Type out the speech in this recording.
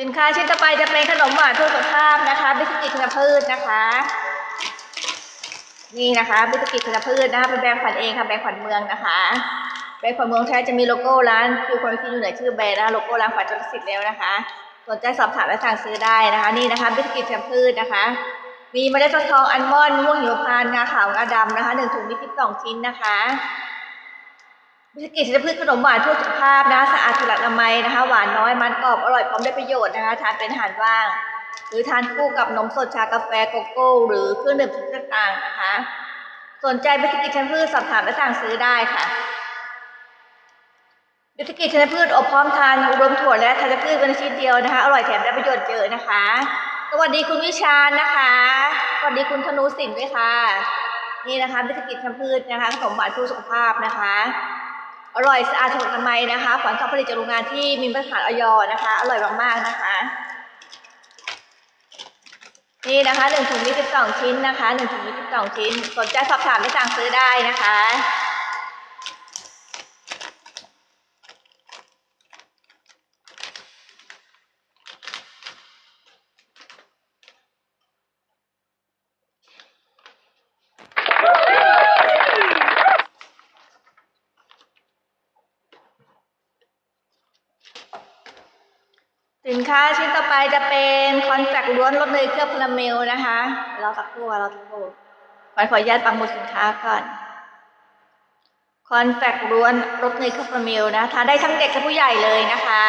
สินค้าชิ้นต่อไปจะเป็นขนมหวานเพื่อสุขภาพนะคะบิสกิตคุณพืชนะคะ นี่นะคะบิสกิตคุณพืชนะคะเป็นแบรนด์ขวัญเองค่ะแบรนด์ขวัญเมืองนะคะแบรนด์ขวัญเมืองแท้จะมีโลโก้ร้านคือคนที่อยู่เหนือชื่อแบรนด์นะโลโก้ร้านขวัญจนสิทธิ์แล้วนะคะสนใจสอบถามและสั่งซื้อได้นะคะ นี่นะคะบิสกิตคุณพืชนะคะ มีเมล็ดฟักทองอัลมอนด์ม่วงหิมพานต์งาขาวงาดำนะคะหนึ่งถุงมีสิบสองชิ้นนะคะ บิสกิตธัญพืชขนมหวานเพื่อสุขภาพนะคะสะอาดถูกหลักอนามัยนะคะ หวานน้อยมันกรอบอร่อยพร้อมได้ประโยชน์นะคะทานเป็นอาหารว่าง หรือทานคู่กับนมสดชากาแฟโกโก้ หรือเครื่องดื่มชนิดต่างๆนะคะ สนใจบิสกิตธัญพืชสอบถามและสั่งซื้อได้ค่ะบิสกิตธัญพืชอบพร้อมทานรวมถั่วและธัญพืชเป็นชิ้นเดียวนะคะ อร่อยแถมได้ประโยชน์เยอะนะคะ สวัสดีคุณวิชาญนะคะสวัสดีคุณธนูสินด้วยค่ะ นี่นะคะบิสกิตธัญพืชนะคะขนมหวานเพื่อสุขภาพนะคะ อร่อยสะอาดถูกอนามัยนะคะขวัญทำผลิตจากโรงงานที่มีมาตรฐานออยนะคะ อร่อยมากๆนะคะ นี่นะคะหนึ่งถุงมีสิบสองชิ้นนะคะหนึ่งถุงมีสิบสองชิ้นสนใจสอบถามและสั่งซื้อได้นะคะ สินค้าชิ้นต่อไปจะเป็นคอนแฟคล้วนรสเนยเคลือบคาราเมลนะคะเราสักครู่เราสักครู่ขอขออนุญาตปังหมุดสินค้าก่อนคอนแฟคล้วนรสเนยเคลือบคาราเมลนะทานได้ทั้งเด็กทั้งผู้ใหญ่เลยนะคะ